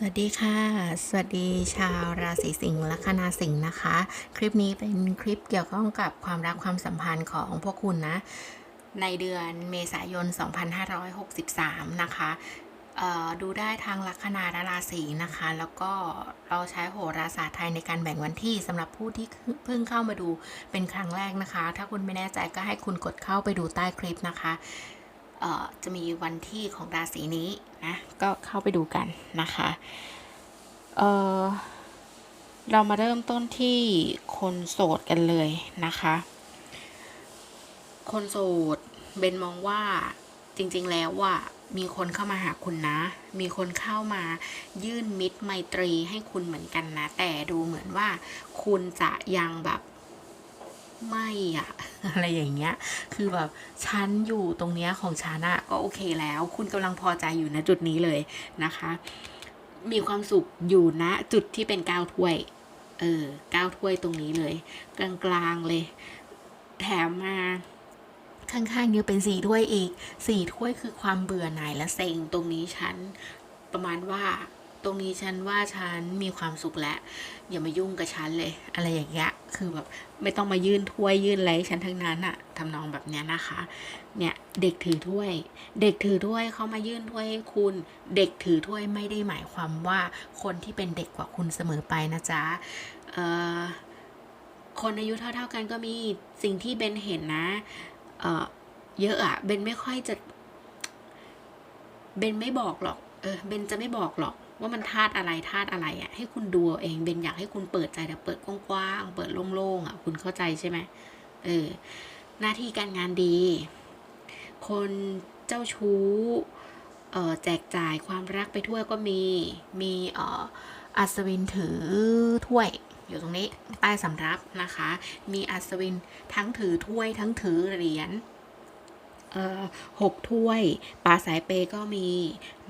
สวัสดีค่ะ สวัสดีชาวราศีสิงห์ลัคนาสิงห์นะคะ คลิปนี้เป็นคลิปเกี่ยวข้องกับความรักความสัมพันธ์ของพวกคุณนะ ในเดือนเมษายน 2563 นะคะเอ่อดูได้ทางลัคนาราศีนะคะ แล้วก็เราใช้โหราศาสตร์ไทยในการแบ่งวันที่สำหรับผู้ที่เพิ่งเข้ามาดูเป็นครั้งแรกนะคะ ถ้าคุณไม่แน่ใจก็ให้คุณกดเข้าไปดูใต้คลิปนะคะจะมีวันที่ของราศีนี้ นะก็เข้าไปดูกันนะคะเออเรามาเริ่มต้นที่คนโสดกันเลยนะคะ คนโสดเบนมองว่าจริงๆแล้วว่ามีคนเข้ามาหาคุณนะ มีคนเข้ามายื่นมิตรไมตรีให้คุณเหมือนกันนะ แต่ดูเหมือนว่าคุณจะยังแบบ ไม่อะอะไรอย่างเงี้ย คือแบบฉันอยู่ตรงเนี้ยของฉันอะก็โอเคแล้ว คุณกำลังพอใจอยู่ณจุดนี้เลยนะคะ มีความสุขอยู่ณจุดที่เป็นก้าวถ้วย เออก้าวถ้วยตรงนี้เลย กลางๆเลย แถมมาข้างๆยังเป็นสี่ถ้วยอีกสี่ถ้วยคือความเบื่อหน่ายและเซ็งตรงนี้ฉันประมาณว่าตรงนี้ฉันว่าฉันมีความสุขแล้วอย่ามายุ่งกับฉันเลย อะไรอย่างเงี้ย คือแบบไม่ต้องมายื่นถ้วยยื่นอะไรฉันทั้งนั้นอะทำนองแบบเนี้ยนะคะ เนี่ยเด็กถือถ้วย เด็กถือถ้วยเขามายื่นถ้วยให้คุณ เด็กถือถ้วยไม่ได้หมายความว่าคนที่เป็นเด็กกว่าคุณเสมอไปนะจ๊ะเอ่อคนอายุเท่า ๆกันก็มีสิ่งที่เบนเห็นนะเอ่อเยอะอะเบนไม่ค่อยจะเบนไม่บอกหรอก เออเบนจะไม่บอกหรอก ว่ามันธาตุอะไรธาตุอะไรอะให้คุณดูเองเบนอยากให้คุณเปิดใจแต่เปิดกว้างๆเปิดโล่งๆอะคุณเข้าใจใช่ไหมเออ หน้าที่การงานดี คนเจ้าชู้เออแจกจ่ายความรักไปทั่วก็มีมีเอออัศวินถือถ้วยอยู่ตรงนี้ใต้สำรับนะคะ มีอัศวินทั้งถือถ้วยทั้งถือเหรียญ หกถ้วยปลาสายเปก็มี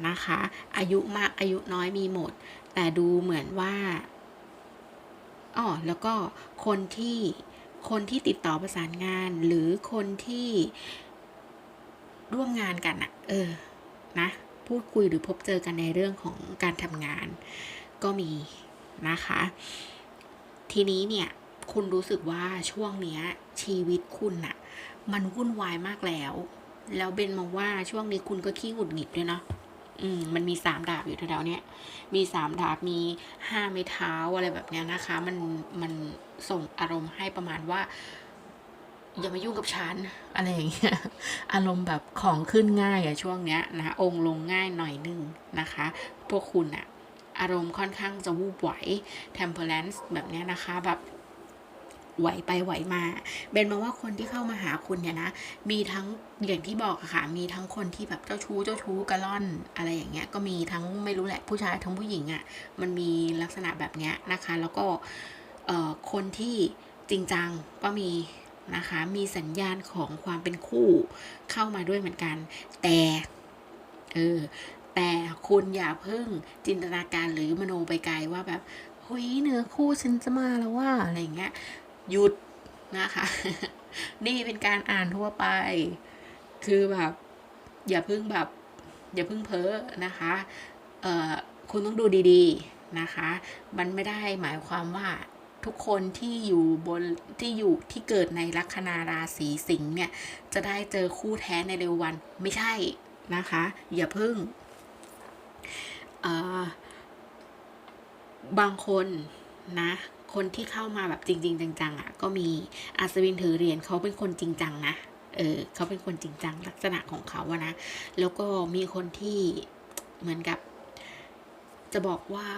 นะคะ อายุมากอายุน้อยมีหมด แต่ดูเหมือนว่าอ๋อแล้วก็คนที่คนที่ติดต่อประสานงาน หรือคนที่ร่วมงานกันอะเออนะพูดคุยหรือพบเจอกันในเรื่องของการทำงานก็มีนะคะ ทีนี้เนี่ย คุณรู้สึกว่าช่วงเนี้ย ชีวิตคุณน่ะมันวุ่นวายมากแล้ว แล้วเบนมองว่าช่วงนี้คุณก็ขี้หงุดหงิดด้วยเนาะอืมมันมีสามดาบอยู่แถวๆเนี้ยมีสามดาบมีห้าไม้เท้าอะไรแบบเนี้ยนะคะ มันมันส่งอารมณ์ให้ประมาณว่า อย่ามายุ่งกับฉันอะไรอย่างเงี้ยอารมณ์แบบของขึ้นง่ายอะช่วงเนี้ยนะองค์ลงง่ายหน่อยนึงนะคะ พวกคุณอะอารมณ์ค่อนข้างจะวูบไหว temperance แบบเนี้ยนะคะ แบบ ไหวไปไหวมาเบนมองว่าคนที่เข้ามาหาคุณเนี่ยนะมีทั้งอย่างที่บอกค่ะมีทั้งคนที่แบบเจ้าชู้เจ้าชู้กระล่อนอะไรอย่างเงี้ยก็มีทั้งไม่รู้แหละผู้ชายทั้งผู้หญิงอะมันมีลักษณะแบบเนี้ยนะคะ แล้วก็คนที่จริงจังก็มีนะคะมีสัญญาณของความเป็นคู่เข้ามาด้วยเหมือนกัน แต่เออแต่คุณอย่าเพิ่งจินตนาการหรือมโนไปไกลว่าแบบเฮ้ยเนื้อคู่ฉันจะมาแล้วว่าอะไรอย่างเงี้ย หยุดนะคะ นี่เป็นการอ่านทั่วไป คือแบบ อย่าเพิ่งแบบ อย่าเพิ่งเพ้อนะคะเอ่อคุณต้องดูดีๆนะคะ มันไม่ได้หมายความว่าทุกคนที่อยู่บนที่อยู่ที่เกิดในลัคนาราศีสิงห์เนี่ย จะได้เจอคู่แท้ในเร็ววันไม่ใช่นะคะ อย่าเพิ่งเอ่อบางคนนะ คนที่เข้ามาแบบจริง ๆ จังๆอะก็มีอัศวินถือเหรียญเขาเป็นคนจริงจังนะเออเขาเป็นคนจริงจังลักษณะของเขาอะนะแล้วก็มีคนที่เหมือนกับ จะบอกว่า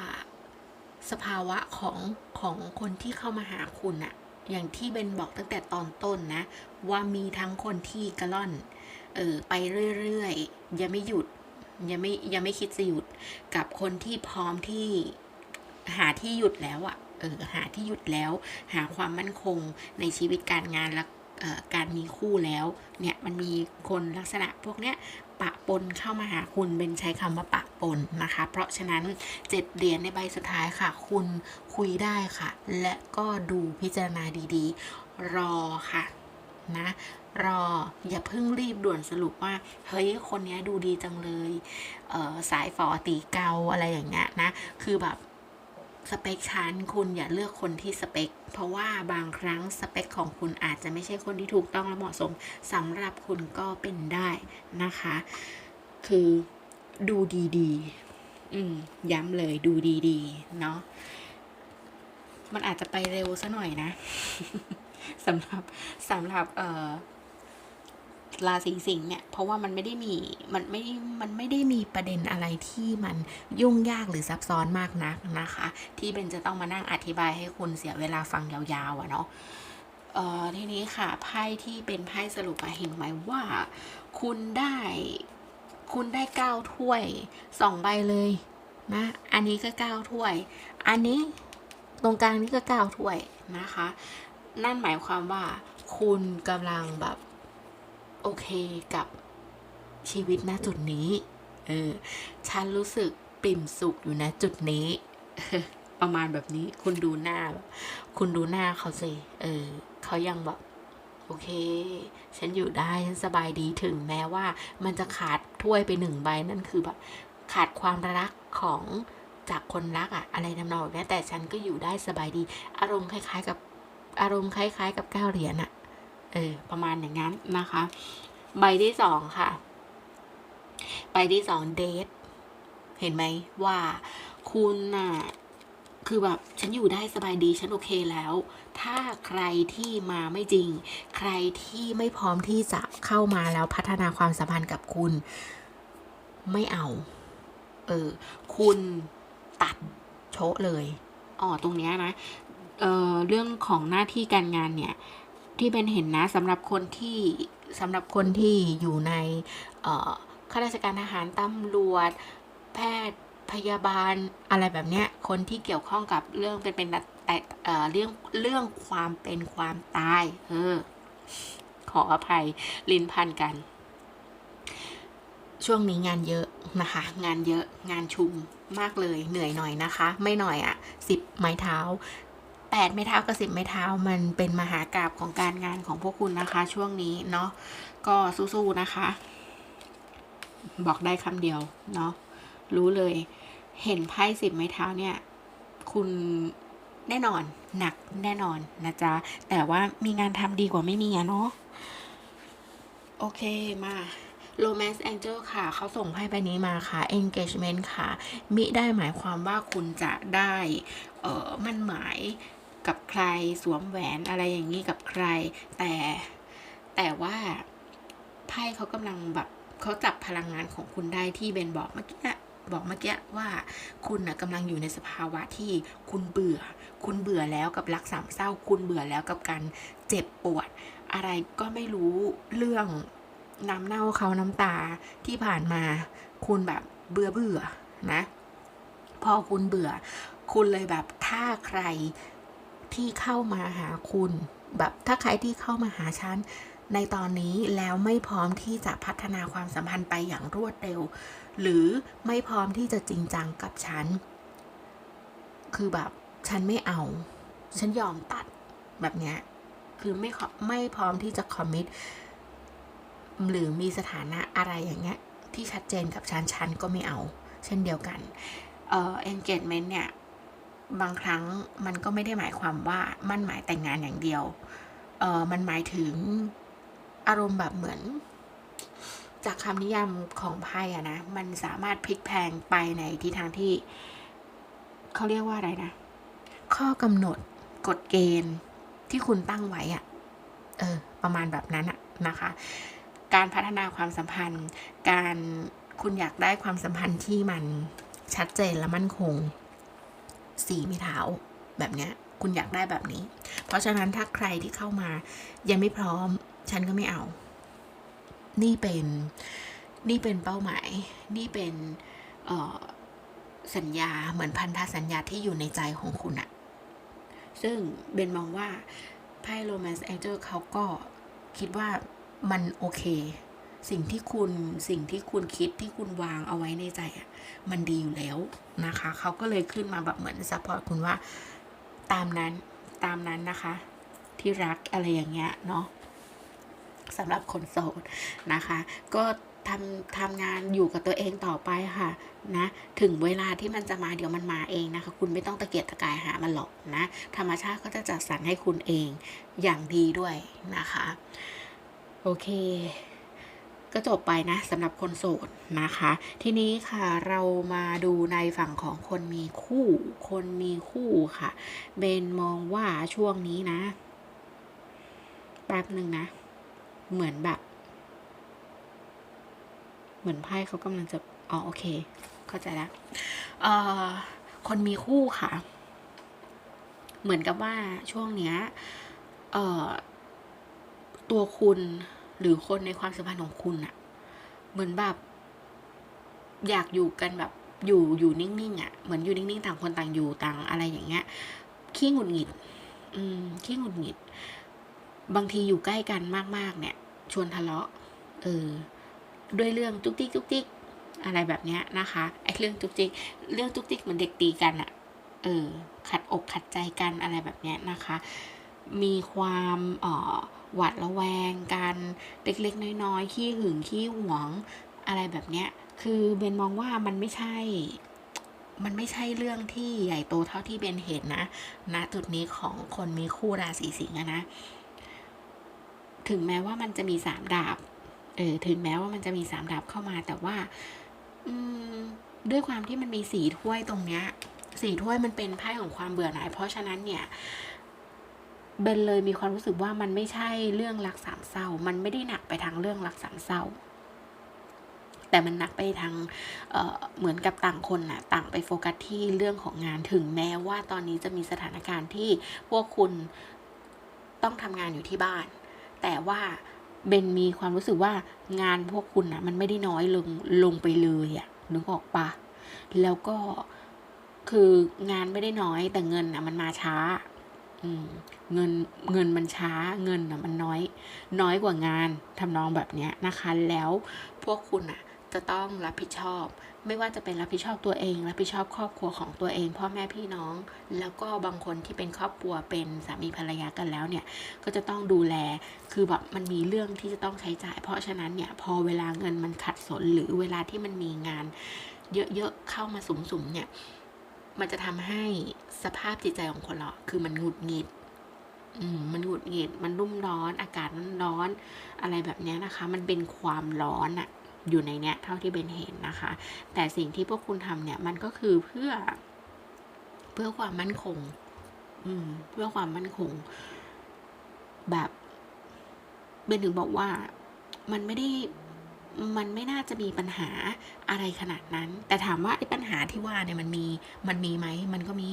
สภาวะของของคนที่เข้ามาหาคุณอะอย่างที่เบนบอกตั้งแต่ตอนต้นนะ ว่ามีทั้งคนที่กระล่อนเออไปเรื่อยๆอย่าไม่หยุดอย่าไม่อย่าไม่คิดจะหยุดกับคนที่พร้อมที่หาที่หยุดแล้วอะ เออหาที่หยุดแล้ว หาความมั่นคงในชีวิตการงานและออการมีคู่แล้วเนี่ยมันมีคนลักษณะพวกเนี้ยปะปนเข้ามาหาคุณเป็นใช้คำว่าปะปนนะคะ เพราะฉะนั้นเจ็ดเหรียญในใบสุดท้ายค่ะ คุณคุยได้ค่ะ และก็ดูพิจารณาดีๆ รอค่ะนะรออย่าเพิ่งรีบด่วนสรุปว่า เฮ้ย คนเนี้ยดูดีจังเลยเออสายฝอตีเกาอะไรอย่างเงี้ยนะ คือแบบ สเปคชั้นคุณอย่าเลือกคนที่สเปค เพราะว่าบางครั้งสเปคของคุณอาจจะไม่ใช่คนที่ถูกต้องและเหมาะสมสำหรับคุณก็เป็นได้นะคะ คือดูดีๆ อืม ย้ำเลยดูดีๆ เนาะมันอาจจะไปเร็วซะหน่อยนะสำหรับสำหรับเอ่อ ราศีสิงห์เนี่ยเพราะว่ามันไม่ได้มีมันไม่มันไม่ได้มีประเด็นอะไรที่มันยุ่งยากหรือซับซ้อนมากนักนะคะ ที่เบนจะต้องมานั่งอธิบายให้คุณเสียเวลาฟังยาวๆอะเนาะเอ่อทีนี้ค่ะไพ่ที่เป็นไพ่สรุปมาเห็นไหมว่า คุณได้คุณได้เก้าถ้วยสองใบเลยนะอันนี้ก็เก้าถ้วย อันนี้ตรงกลางนี่ก็เก้าถ้วยนะคะ นั่นหมายความว่าคุณกำลังแบบ โอเคกับชีวิตณจุดนี้ เออ ฉันรู้สึกปิ่มสุขอยู่ณจุดนี้ ประมาณแบบนี้ คุณดูหน้าแบบคุณดูหน้าเขาสิ เออ เขายังแบบโอเค ฉันอยู่ได้ฉันสบายดีถึงแม้ว่า มันจะขาดถ้วยไปหนึ่งใบนั่นคือแบบขาดความรักของจากคนรักอะอะไรทำนองนี้แต่ฉันก็อยู่ได้สบายดี อารมณ์คล้าย ๆ กับอารมณ์คล้าย ๆ กับเก้าเหรียญอะ เออประมาณอย่างนั้นนะคะ ใบที่สองค่ะ ใบที่สองเดทเห็นไหมว่าคุณน่ะคือแบบฉันอยู่ได้สบายดีฉันโอเคแล้ว ถ้าใครที่มาไม่จริง ใครที่ไม่พร้อมที่จะเข้ามาแล้วพัฒนาความสัมพันธ์กับคุณ ไม่เอา เออ คุณตัดโชะเลยอ๋อตรงเนี้ยนะเออเรื่องของหน้าที่การงานเนี่ย ที่เป็นเห็นนะสำหรับคนที่สำหรับคนที่อยู่ในข้าราชการทหารตำรวจ แพทย์พยาบาลอะไรแบบเนี้ยคนที่เกี่ยวข้องกับเรื่องเป็นเป็นแต่เอ่อเรื่องเรื่องความเป็นความตายเออขออภัยลิ้นพันกัน ช่วงนี้งานเยอะนะคะ งานเยอะงานชุมมากเลยเหนื่อยหน่อยนะคะ ไม่หน่อยอะ่ะสิบไม้เท้า แปดไม้เท้ากับสิบไม้เท้ามันเป็นมหากราบของการงานของพวกคุณนะคะ ช่วงนี้เนาะก็สู้ๆนะคะ บอกได้คำเดียวเนาะรู้เลย เห็นไพ่สิบไม้เท้าเนี่ย คุณแน่นอนหนักแน่นอนนะจ๊ะ แต่ว่ามีงานทำดีกว่าไม่มีอะเนาะโอเคมา Romance Angel ค่ะ เขาส่งไพ่ใบนี้มาค่ะ Engagement ค่ะ มิได้หมายความว่าคุณจะได้ เอ่อมั่นหมาย กับใครสวมแหวนอะไรอย่างนี้กับใคร แต่แต่ว่าไพ่เขากำลังแบบเขาจับพลังงานของคุณได้ที่เบนบอกเมื่อกี้บอกเมื่อกี้ว่าคุณนะกำลังอยู่ในสภาวะที่คุณเบื่อ คุณเบื่อแล้วกับรักสามเศร้า คุณเบื่อแล้วกับการเจ็บปวด อะไรก็ไม่รู้เรื่องน้ำเน่าเขาน้ำตาที่ผ่านมา คุณแบบเบื่อเบื่อนะ พอคุณเบื่อ คุณเลยแบบถ้าใคร ที่เข้ามาหาคุณ แบบถ้าใครที่เข้ามาหาฉันในตอนนี้แล้วไม่พร้อมที่จะพัฒนาความสัมพันธ์ไปอย่างรวดเร็ว หรือไม่พร้อมที่จะจริงจังกับฉัน คือแบบฉันไม่เอา ฉันยอมตัดแบบเนี้ยคือไม่ไม่พร้อมที่จะคอมมิตหรือมีสถานะอะไรอย่างเงี้ยที่ชัดเจนกับฉันฉันก็ไม่เอา เช่นเดียวกันเอ่อ engagement เนี่ย บางครั้งมันก็ไม่ได้หมายความว่ามั่นหมายแต่งงานอย่างเดียวเออมันหมายถึงอารมณ์แบบเหมือน จากคำนิยามของไพ่อะนะ มันสามารถพลิกแพงไปในทิศทางที่เขาเรียกว่าอะไรนะ ข้อกำหนดกฎเกณฑ์ที่คุณตั้งไว้อะเออ ประมาณแบบนั้นอะนะคะ การพัฒนาความสัมพันธ์ การคุณอยากได้ความสัมพันธ์ที่มันชัดเจนและมั่นคง สีไม่เท้าแบบเนี้ยคุณอยากได้แบบนี้ เพราะฉะนั้นถ้าใครที่เข้ามายังไม่พร้อม ฉันก็ไม่เอา นี่เป็นนี่เป็นเป้าหมาย นี่เป็นสัญญาเหมือนพันธสัญญาที่อยู่ในใจของคุณอะซึ่งเบนมองว่าไพ่ Romance Angel เขาก็คิดว่ามันโอเค สิ่งที่คุณสิ่งที่คุณคิดที่คุณวางเอาไว้ในใจอะมันดีอยู่แล้วนะคะ เขาก็เลยขึ้นมาแบบเหมือนซัพพอร์ตคุณว่าตามนั้นตามนั้นนะคะ ที่รักอะไรอย่างเงี้ยเนาะสำหรับคนโสดนะคะ ก็ทำทำงานอยู่กับตัวเองต่อไปค่ะนะถึงเวลาที่มันจะมาเดี๋ยวมันมาเองนะคะ คุณไม่ต้องตะเกียกตะกายหามันหรอกนะ ธรรมชาติก็จะจัดสรรให้คุณเองอย่างดีด้วยนะคะ โอเค ก็จบไปนะสำหรับคนโสดนะคะ ทีนี้ค่ะเรามาดูในฝั่งของคนมีคู่ คนมีคู่ค่ะเบนมองว่าช่วงนี้นะแป๊บหนึ่งนะ เหมือนแบบ เหมือนไพ่เขากำลังจะอ๋อโอเค เข้าใจแล้วเอ่อคนมีคู่ค่ะ เหมือนกับว่าช่วงเนี้ยเอ่อตัวคุณ หรือคนในความสัมพันธ์ของคุณอะเหมือนแบบ อยากอยู่กันแบบอยู่อยู่นิ่งๆอะเหมือนอยู่นิ่งๆต่างคนต่างอยู่ต่างอะไรอย่างเงี้ยขี้หงุดหงิด อืมขี้หงุดหงิด บางทีอยู่ใกล้กันมาก ๆ เนี่ย ชวนทะเลาะ เออ ด้วยเรื่องจุกจิกจุกจิกอะไรแบบเนี้ยนะคะไอ้เรื่องจุกจิกเรื่องจุกจิกเหมือนเด็กตีกันอะเออ ขัดอกขัดใจกันอะไรแบบเนี้ยนะคะ มีความเอ่อ หวาดระแวงกันเล็กๆ น้อยๆขี้หึงขี้หวงอะไรแบบเนี้ย คือเบนมองว่ามันไม่ใช่ มันไม่ใช่เรื่องที่ใหญ่โตเท่าที่เบนเห็นนะณจุดนี้ของคนมีคู่ราศีสิงห์นะ ถึงแม้ว่ามันจะมีสามดาบเออถึงแม้ว่ามันจะมีสามดาบเข้ามา แต่ว่า อืมด้วยความที่มันมีสีถ้วยตรงเนี้ยสีถ้วยมันเป็นไพ่ของความเบื่อหน่าย เพราะฉะนั้นเนี่ย เบนเลยมีความรู้สึกว่ามันไม่ใช่เรื่องรักสามเศร้า มันไม่ได้หนักไปทางเรื่องรักสามเศร้า แต่มันหนักไปทางเเหมือนกับต่างคนน่ะ ต่างไปโฟกัสที่เรื่องของงานถึงแม้ว่าตอนนี้จะมีสถานการณ์ที่พวกคุณต้องทำงานอยู่ที่บ้าน แต่ว่าเบนมีความรู้สึกว่างานพวกคุณน่ะมันไม่ได้น้อยลงลงไปเลยอะนึกออกปะแล้วก็คืองานไม่ได้น้อยแต่เงินอะมันมาช้า เงินเงินมันช้าเงินอะมันน้อย น้อยกว่างานทำนองแบบนี้นะคะ แล้วพวกคุณอะจะต้องรับผิดชอบ ไม่ว่าจะเป็นรับผิดชอบตัวเอง รับผิดชอบครอบครัวของตัวเอง พ่อแม่พี่น้อง แล้วก็บางคนที่เป็นครอบครัวเป็นสามีภรรยากันแล้วเนี่ย ก็จะต้องดูแล คือแบบมันมีเรื่องที่จะต้องใช้จ่าย เพราะฉะนั้นเนี่ยพอเวลาเงินมันขัดสนหรือเวลาที่มันมีงาน เยอะๆเข้ามาสุมๆเนี่ย มันจะทำให้สภาพจิตใจของคนเราคือมันหงุดหงิดอืมมันหงุดหงิด มันรุ่มร้อน อากาศมันร้อน อะไรแบบเนี้ยนะคะ มันเป็นความร้อนอะอยู่ในเนี้ยเท่าที่เบนเห็นนะคะ แต่สิ่งที่พวกคุณทำเนี่ย มันก็คือเพื่อ เพื่อความมั่นคง อืม เพื่อความมั่นคง แบบเบนถึงบอกว่า มันไม่ได้ มันไม่น่าจะมีปัญหาอะไรขนาดนั้น แต่ถามว่าไอ้ปัญหาที่ว่าเนี่ยมันมีมันมีไหมมันก็มี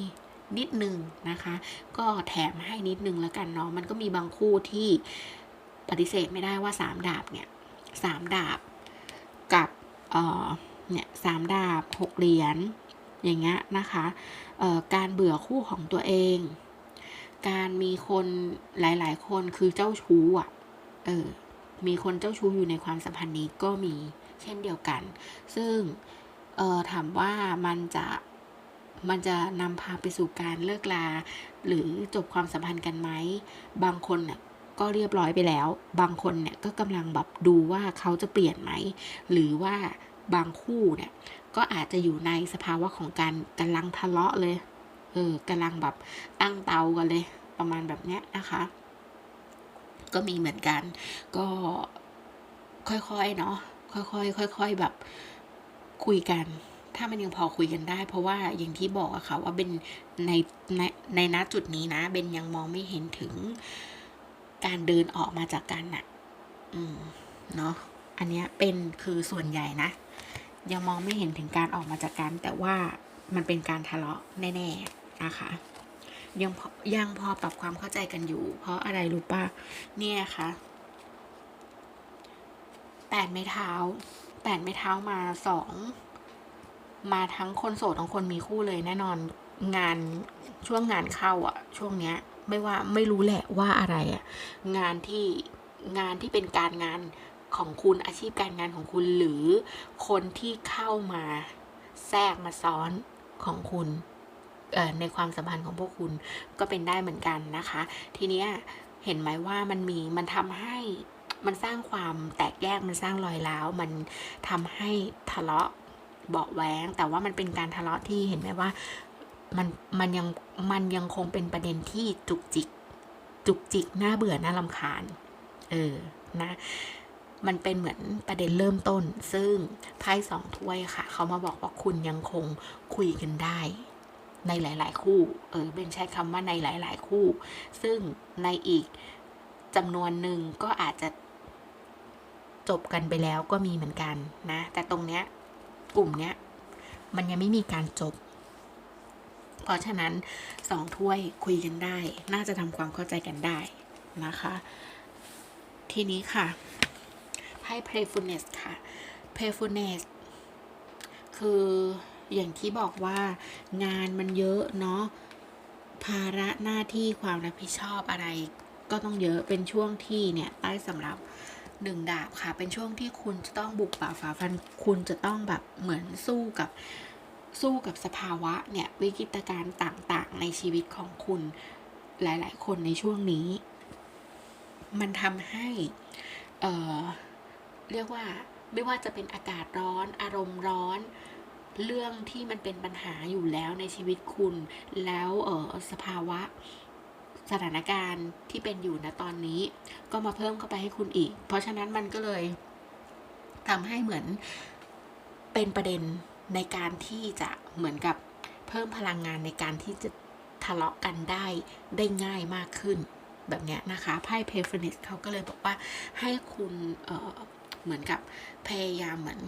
นิดนึงนะคะ ก็แถมให้นิดนึงแล้วกันเนาะมันก็มีบางคู่ที่ปฏิเสธไม่ได้ว่าสามดาบเนี่ยสามดาบกับเออเนี่ยสามดาบหกเหรียญอย่างเงี้ยนะคะเอ่อการเบื่อคู่ของตัวเอง การมีคนหลาย ๆ คนคือเจ้าชู้อะ เออ มีคนเจ้าชู้อยู่ในความสัมพันธ์นี้ก็มีเช่นเดียวกัน ซึ่งถามว่ามันจะมันจะนำพาไปสู่การเลิกลา หรือจบความสัมพันธ์กันไหม บางคนเนี่ยก็เรียบร้อยไปแล้ว บางคนเนี่ยก็กำลังแบบดูว่าเขาจะเปลี่ยนไหม หรือว่าบางคู่เนี่ยก็อาจจะอยู่ในสภาวะของการกำลังทะเลาะเลย เออกำลังแบบตั้งเตากันเลย ประมาณแบบเนี้ยนะคะ ก็มีเหมือนกัน ก็ค่อยๆเนาะค่อยๆค่อย ๆแบบคุยกัน ถ้ามันยังพอคุยกันได้ เพราะว่าอย่างที่บอกอะค่ะว่าเป็นในในในณจุดนี้นะเบนยังมองไม่เห็นถึงการเดินออกมาจากกันน่ะอืมเนาะอันเนี้ยเป็นคือส่วนใหญ่นะ ยังมองไม่เห็นถึงการออกมาจากกัน แต่ว่ามันเป็นการทะเลาะแน่ ๆ นะคะ ยังพอยังพอปรับความเข้าใจกันอยู่ เพราะอะไรรู้ป่ะเนี่ยค่ะแปดไม้เท้าแปดไม้เท้ามาสองมาทั้งคนโสดทั้งคนมีคู่เลยแน่นอนงานช่วงงานเข้าอะช่วงเนี้ย ไม่ว่าไม่รู้แหละว่าอะไรอะงานที่งานที่เป็นการงานของคุณอาชีพการงานของคุณหรือคนที่เข้ามาแทรกมาซ้อนของคุณ ในความสัมพันธ์ของพวกคุณก็เป็นได้เหมือนกันนะคะ ทีเนี้ยเห็นไหมว่ามันมีมันทำให้มันสร้างความแตกแยกมันสร้างรอยร้าวมันทำให้ทะเลาะเบาะแว้งแต่ว่ามันเป็นการทะเลาะที่เห็นไหมว่ามันมันยังมันยังคงเป็นประเด็นที่จุกจิก จุกจิกน่าเบื่อน่ารำคาญ เออนะมันเป็นเหมือนประเด็นเริ่มต้น ซึ่งไพ่สองถ้วยค่ะ เขามาบอกว่าคุณยังคงคุยกันได้ ในหลาย ๆ คู่ เออเป็นใช้คำว่าในหลาย ๆ คู่ ซึ่งในอีกจำนวนหนึ่งก็อาจจะจบกันไปแล้วก็มีเหมือนกันนะ แต่ตรงเนี้ยกลุ่มเนี้ยมันยังไม่มีการจบ เพราะฉะนั้นสองถ้วยคุยกันได้ น่าจะทำความเข้าใจกันได้นะคะ ทีนี้ค่ะให้ playfulness ค่ะ playfulness คือ อย่างที่บอกว่างานมันเยอะเนาะภาระหน้าที่ความรับผิดชอบอะไรก็ต้องเยอะเป็นช่วงที่เนี่ยใต้สำหรับหนึ่งดาบค่ะ เป็นช่วงที่คุณจะต้องบุกป่าฝ่าฟัน คุณจะต้องแบบเหมือนสู้กับสู้กับสภาวะเนี่ยวิกฤตการณ์ต่างๆ ในชีวิตของคุณหลาย ๆ คนในช่วงนี้ มันทำให้เเรียกว่าไม่ว่าจะเป็นอากาศร้อน อารมณ์ร้อน เรื่องที่มันเป็นปัญหาอยู่แล้วในชีวิตคุณ แล้วเออสภาวะสถานการณ์ที่เป็นอยู่ณตอนนี้ ก็มาเพิ่มเข้าไปให้คุณอีก เพราะฉะนั้นมันก็เลยทำให้เหมือนเป็นประเด็นในการที่จะเหมือนกับเพิ่มพลังงานในการที่จะทะเลาะกันได้ได้ง่ายมากขึ้นแบบเนี้ยนะคะไพ่เพฟนิสเขาก็เลยบอกว่าให้คุณเเหมือนกับพยายามเหมือน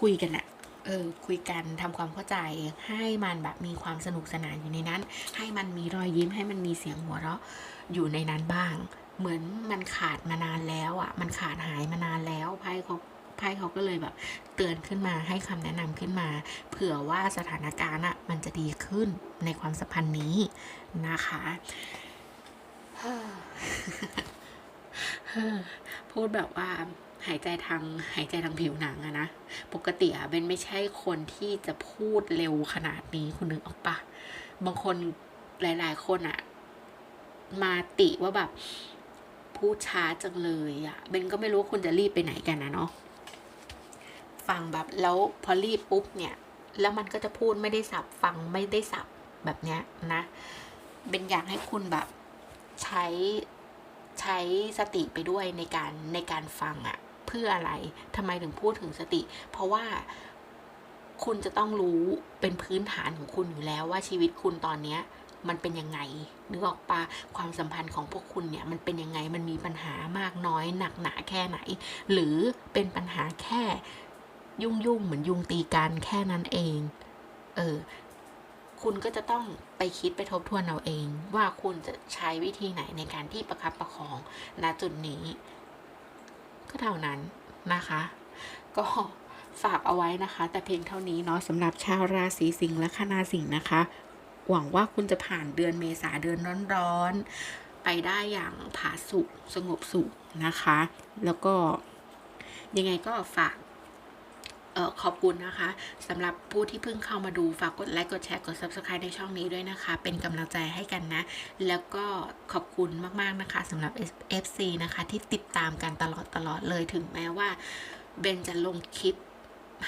คุยกันอะ ออคุยกันทำความเข้าใจให้มันแบบมีความสนุกสนานอยู่ในนั้น ให้มันมีรอยยิ้มให้มันมีเสียงหัวเราะอยู่ในนั้นบ้าง เหมือนมันขาดมานานแล้วอะ่ะ มันขาดหายมานานแล้วไพ่เขาไพ่เขาก็เลยแบบเตือนขึ้นมาให้คำแนะนำขึ้นมา เผื่อว่าสถานการณ์อะ่ะมันจะดีขึ้นในความสัมพันธ์นี้นะคะพูดแบบว่า หายใจทางหายใจทางผิวหนังอะนะ ปกติอะเบนไม่ใช่คนที่จะพูดเร็วขนาดนี้คุณนึกออกปะบางคนหลาย ๆ คนอะมาติว่าแบบพูดช้าจังเลยอะเบนก็ไม่รู้คุณจะรีบไปไหนกันนะเนาะฟังแบบแล้วพอรีบปุ๊บเนี่ย แล้วมันก็จะพูดไม่ได้สับฟังไม่ได้สับแบบเนี้ยนะเบนอยากให้คุณแบบใช้ใช้สติไปด้วยในการในการฟังอะ เพื่ออะไรทำไมถึงพูดถึงสติ เพราะว่าคุณจะต้องรู้เป็นพื้นฐานของคุณอยู่แล้วว่าชีวิตคุณตอนเนี้ยมันเป็นยังไงนึกออกปะความสัมพันธ์ของพวกคุณเนี่ยมันเป็นยังไงมันมีปัญหามากน้อยหนักหนาแค่ไหน หรือเป็นปัญหาแค่ยุ่งยุ่งเหมือนยุงตีกันแค่นั้นเอง เออ คุณก็จะต้องไปคิดไปทบทวนเอาเอง ว่าคุณจะใช้วิธีไหนในการที่ประคับประคองณจุดนี้ ก็เท่านั้นนะคะ ก็ฝากเอาไว้นะคะ แต่เพียงเท่านี้เนาะสำหรับชาวราศีสิงห์และคณาสิงห์นะคะ หวังว่าคุณจะผ่านเดือนเมษาเดือนร้อนๆ ไปได้อย่างผาสุกสงบสุขนะคะ แล้วก็ยังไงก็ฝาก ขอบคุณนะคะสำหรับผู้ที่เพิ่งเข้ามาดูฝากกดไลค์กดแชร์กด subscribe ในช่องนี้ด้วยนะคะ เป็นกำลังใจให้กันนะ แล้วก็ขอบคุณมากๆนะคะสำหรับ FC นะคะที่ติดตามกันตลอดตลอดเลยถึงแม้ว่าเบนจะลงคลิป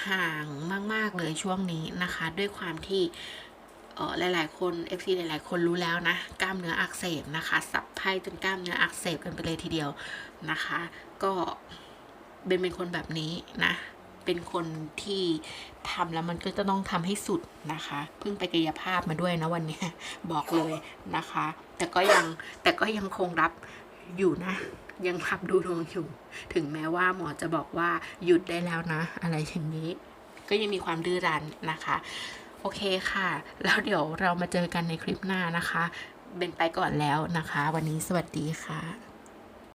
ห่างมาก ๆ เลยช่วงนี้นะคะ ด้วยความที่หลาย ๆ คน FC หลาย ๆ คนรู้แล้วนะ กล้ามเนื้ออักเสบนะคะ สับไพ่จนกล้ามเนื้ออักเสบกันไปเลยทีเดียวนะคะ ก็เบนเป็นคนแบบนี้นะ เป็นคนที่ทำแล้วมันก็จะต้องทำให้สุดนะคะ เพิ่งไปกายภาพมาด้วยนะวันนี้บอกเลยนะคะ แต่ก็ยังแต่ก็ยังคงรับอยู่นะ ยังรับดูดวงอยู่ ถึงแม้ว่าหมอจะบอกว่าหยุดได้แล้วนะ อะไรอย่างนี้ ก็ยังมีความดื้อรั้นนะคะ โอเคค่ะ แล้วเดี๋ยวเรามาเจอกันในคลิปหน้านะคะ เป็นไปก่อนแล้วนะคะ วันนี้สวัสดีค่ะ